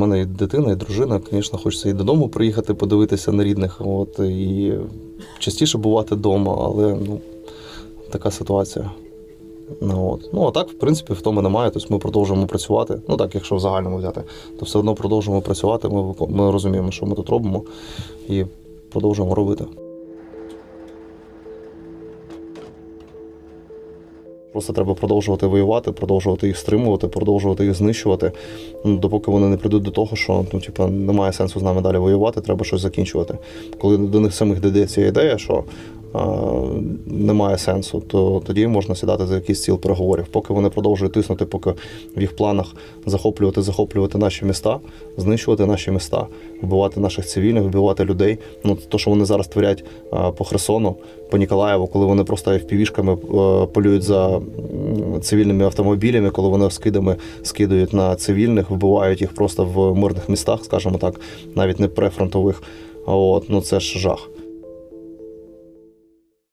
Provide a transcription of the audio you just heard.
мене і дитина, і дружина. Звісно, хочеться і додому приїхати, подивитися на рідних. От, і частіше бувати вдома, але ну, така ситуація. Ну, от. ну а так, в принципі, втоми немає. Тобто ми продовжуємо працювати. Ну так, якщо в загальному взяти, то все одно продовжуємо працювати. Ми, ми розуміємо, що ми тут робимо, і продовжуємо робити. Просто треба продовжувати воювати, продовжувати їх стримувати, продовжувати їх знищувати. Ну, допоки вони не прийдуть до того, що ну, типу, немає сенсу з нами далі воювати, треба щось закінчувати. Коли до них самих дійде ця ідея, що немає сенсу, то тоді можна сідати за якийсь стіл переговорів. Поки вони продовжують тиснути, поки в їх планах захоплювати, захоплювати наші міста, знищувати наші міста, вбивати наших цивільних, вбивати людей. Ну то, що вони зараз творять по Херсону, по Ніколаєву, коли вони просто впівішками полюють за цивільними автомобілями, коли вони скидами скидують на цивільних, вбивають їх просто в мирних містах, скажімо так, навіть не прифронтових. От, ну це ж жах.